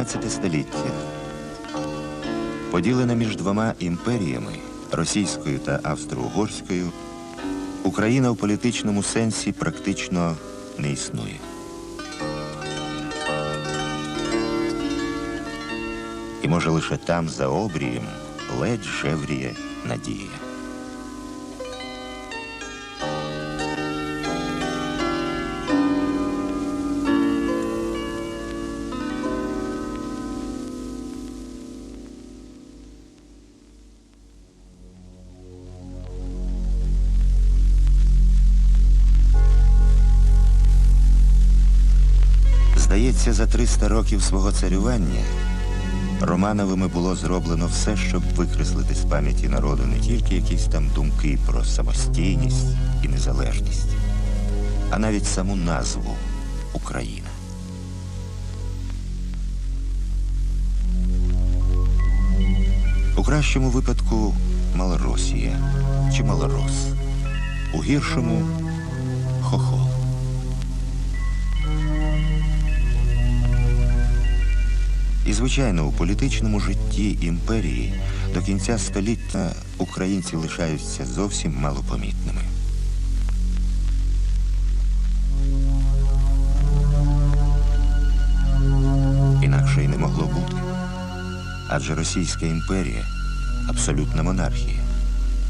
19 століття. Поділена між двома імперіями російською та австро-угорською, Україна в політичному сенсі практично не існує. І може лише там, за обрієм, ледь жевріє надія. Здається, за 300 років свого царювання Романовими було зроблено все, щоб викреслити з пам'яті народу не тільки якісь там думки про самостійність і незалежність, а навіть саму назву Україна. У кращому випадку Малоросія чи Малорос, у гіршому хохол. Звичайно, у політичному житті імперії до кінця століття українці лишаються зовсім малопомітними. Інакше й не могло бути. Адже Російська імперія абсолютна монархія.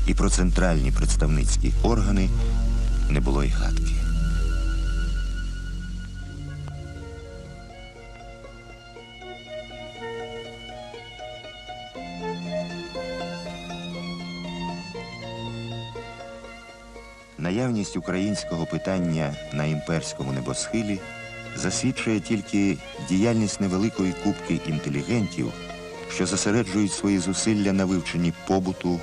І про центральні представницькі органи не було й гадки. Наявність українського питання на імперському небосхилі засвідчує тільки діяльність невеликої кубки інтелігентів, що зосереджують свої зусилля на вивченні побуту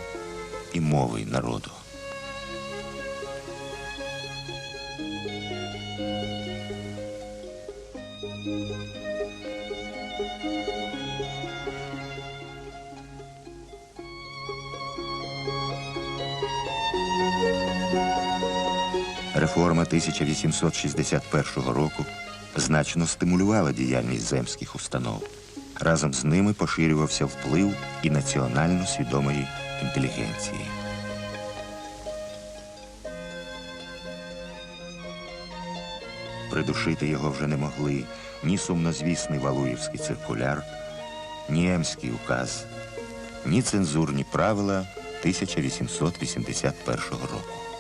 і мови народу. Реформа 1861 року значно стимулювала діяльність земських установ. Разом з ними поширювався вплив і національно свідомої інтелігенції. Придушити його вже не могли ні сумнозвісний Валуївський циркуляр, ні Емський указ, ні цензурні правила 1881 року.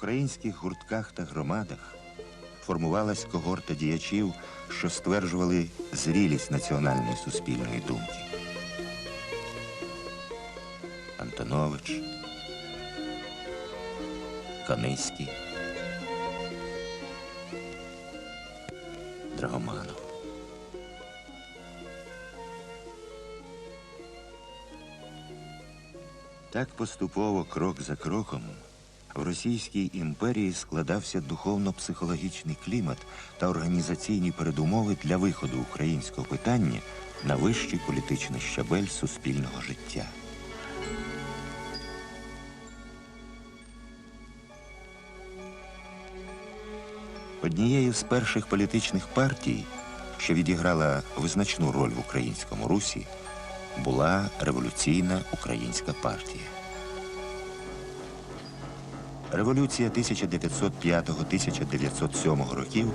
Українських гуртках та громадах формувалась когорта діячів, що стверджували зрілість національної суспільної думки. Антонович, Каниський, Драгоманов. Так поступово, крок за кроком, в Російській імперії складався духовно-психологічний клімат та організаційні передумови для виходу українського питання на вищий політичний щабель суспільного життя. Однією з перших політичних партій, що відіграла визначну роль в українському русі, була революційна українська партія. Революція 1905-1907 років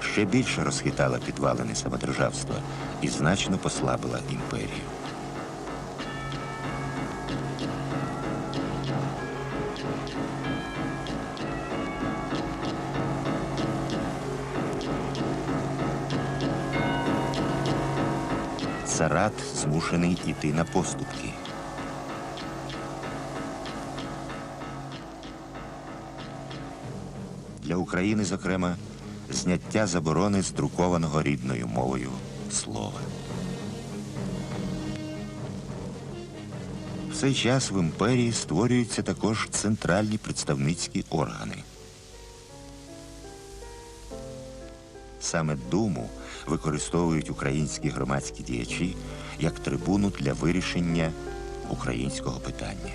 ще більше розхитала підвалини самодержавства і значно послабила імперію. Царат змушений іти на поступки. Для України, зокрема, зняття заборони з друкованого рідною мовою слова. В цей час в імперії створюються також центральні представницькі органи. Саме Думу використовують українські громадські діячі як трибуну для вирішення українського питання.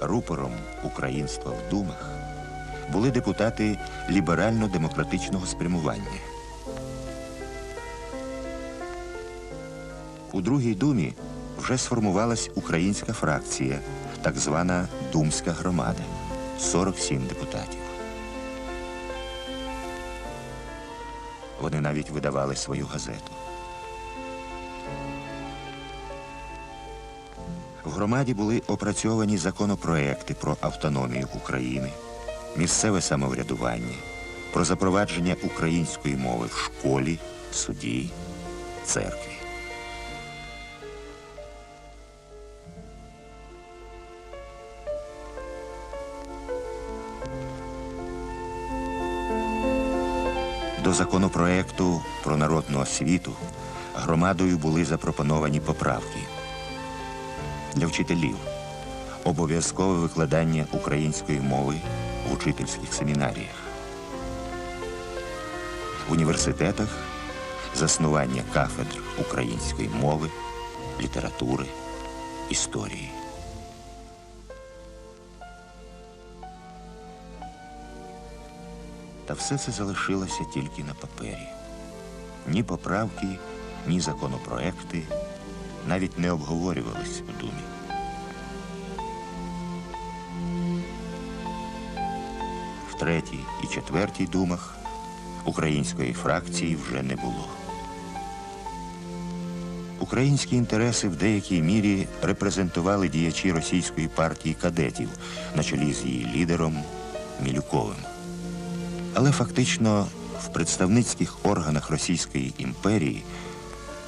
Рупором українства в думах були депутати ліберально-демократичного спрямування. У Другій думі вже сформувалась українська фракція, так звана Думська громада 47 депутатів. Вони навіть видавали свою газету. Громаді були опрацьовані законопроекти про автономію України, місцеве самоврядування, про запровадження української мови в школі, суді, церкві. До законопроекту про народну освіту громадою були запропоновані поправки для вчителів, обов'язкове викладання української мови в учительських семінаріях, в університетах заснування кафедр української мови, літератури, історії. Та все це залишилося тільки на папері. Ні поправки, ні законопроекти навіть не обговорювались у думі. В третій і четвертій думах української фракції вже не було. Українські інтереси в деякій мірі репрезентували діячі російської партії кадетів на чолі з її лідером Мілюковим. Але фактично в представницьких органах Російської імперії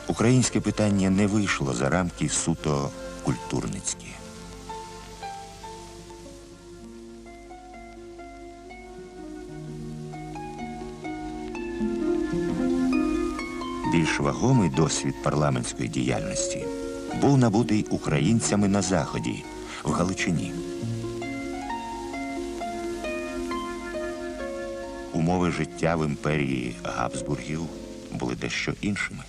українське питання не вийшло за рамки суто культурницькі. Більш вагомий досвід парламентської діяльності був набутий українцями на Заході, в Галичині. Умови життя в імперії Габсбургів були дещо іншими.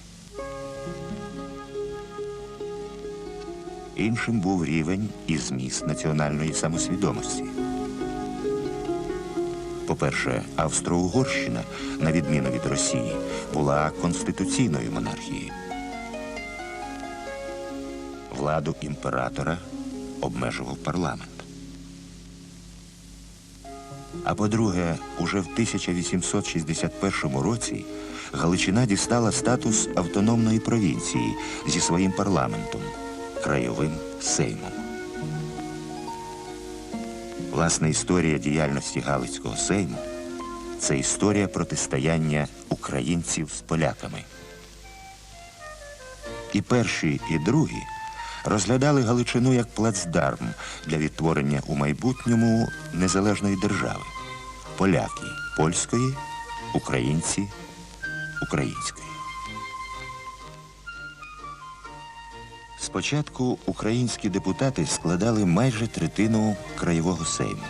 Іншим був рівень і зміст національної самосвідомості. По-перше, Австро-Угорщина, на відміну від Росії, була конституційною монархією. Владу імператора обмежував парламент. А по-друге, уже в 1861 році Галичина дістала статус автономної провінції зі своїм парламентом, краєвим сеймом. Власна історія діяльності Галицького сейму це історія протистояння українців з поляками. І перші, і другі розглядали Галичину як плацдарм для відтворення у майбутньому незалежної держави. Поляки польської, українці української. Спочатку українські депутати складали майже третину краєвого сейму.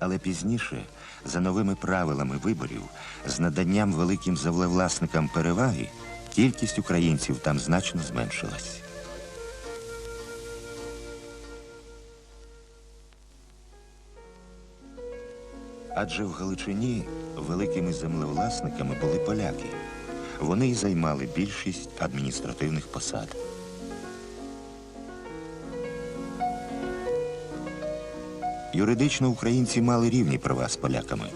Але пізніше, за новими правилами виборів, з наданням великим завлевласникам переваги, кількість українців там значно зменшилась. Адже в Галичині великими землевласниками були поляки. Вони й займали більшість адміністративних посад. Юридично українці мали рівні права з поляками,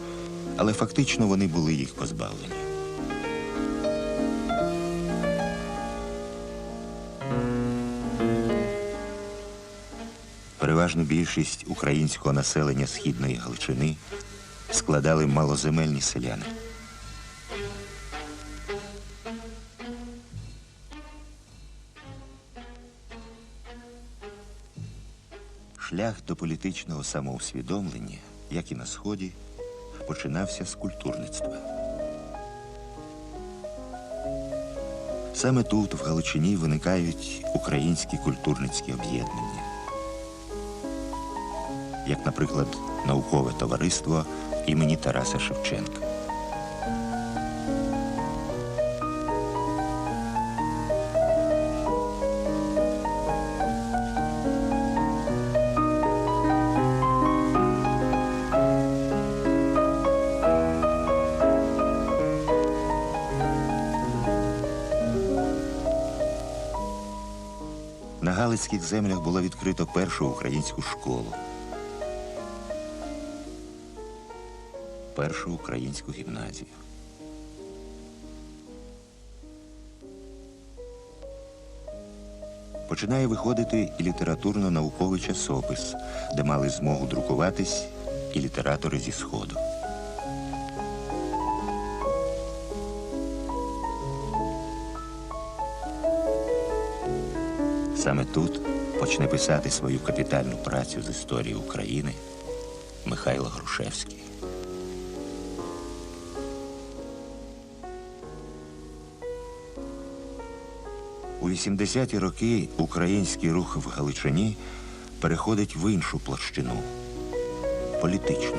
але фактично вони були їх позбавлені. Переважну більшість українського населення східної Галичини складали малоземельні селяни. Шлях до політичного самоусвідомлення, як і на Сході, починався з культурництва. Саме тут, в Галичині, виникають українські культурницькі об'єднання, як, наприклад, наукове товариство імені Тараса Шевченка. Галицьких землях було відкрито першу українську школу. Першу українську гімназію. Починає виходити і літературно-науковий часопис, де мали змогу друкуватись і літератори зі Сходу. Саме тут почне писати свою капітальну працю з історії України Михайло Грушевський. У 80-ті роки український рух в Галичині переходить в іншу площину політичну.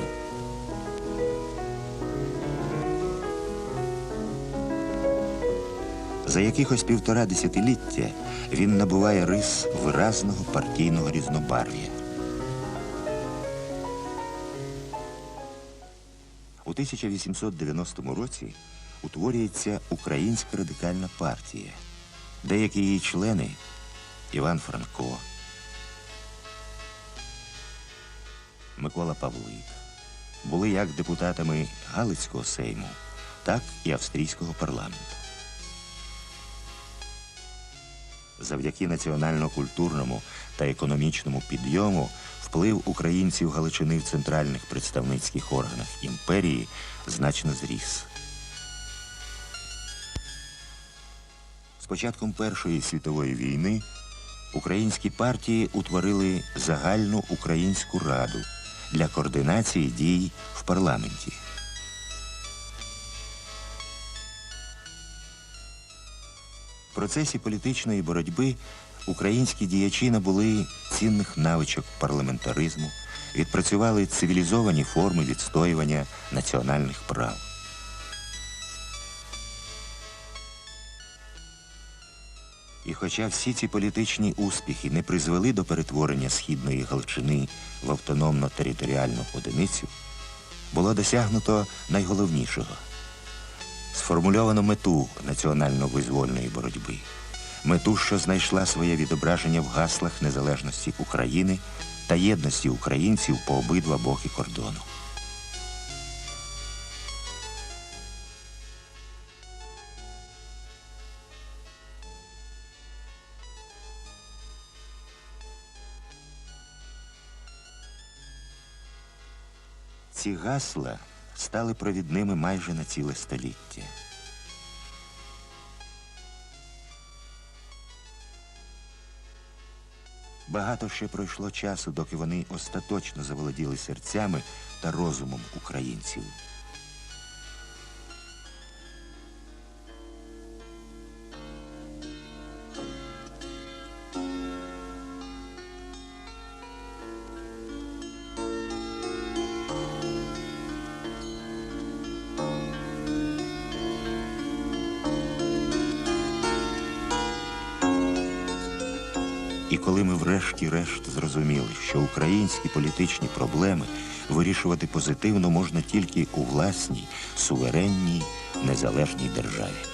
За якихось півтора десятиліття він набуває рис виразного партійного різнобарв'я. У 1890 році утворюється Українська радикальна партія. Деякі її члени Іван Франко, Микола Павлик були як депутатами Галицького сейму, так і австрійського парламенту. Завдяки національно-культурному та економічному підйому вплив українців Галичини в центральних представницьких органах імперії значно зріс. З початком Першої світової війни українські партії утворили загальну українську раду для координації дій в парламенті. Процесі політичної боротьби українські діячі набули цінних навичок парламентаризму, відпрацювали цивілізовані форми відстоювання національних прав. І хоча всі ці політичні успіхи не призвели до перетворення східної Галичини в автономно-територіальну одиницю, було досягнуто найголовнішого сформульовано мету національно-визвольної боротьби, мету, що знайшла своє відображення в гаслах незалежності України та єдності українців по обидва боки кордону. Ці гасла стали провідними майже на ціле століття. Багато ще пройшло часу, доки вони остаточно заволоділи серцями та розумом українців. І коли ми врешті-решт зрозуміли, що українські політичні проблеми вирішувати позитивно можна тільки у власній, суверенній, незалежній державі.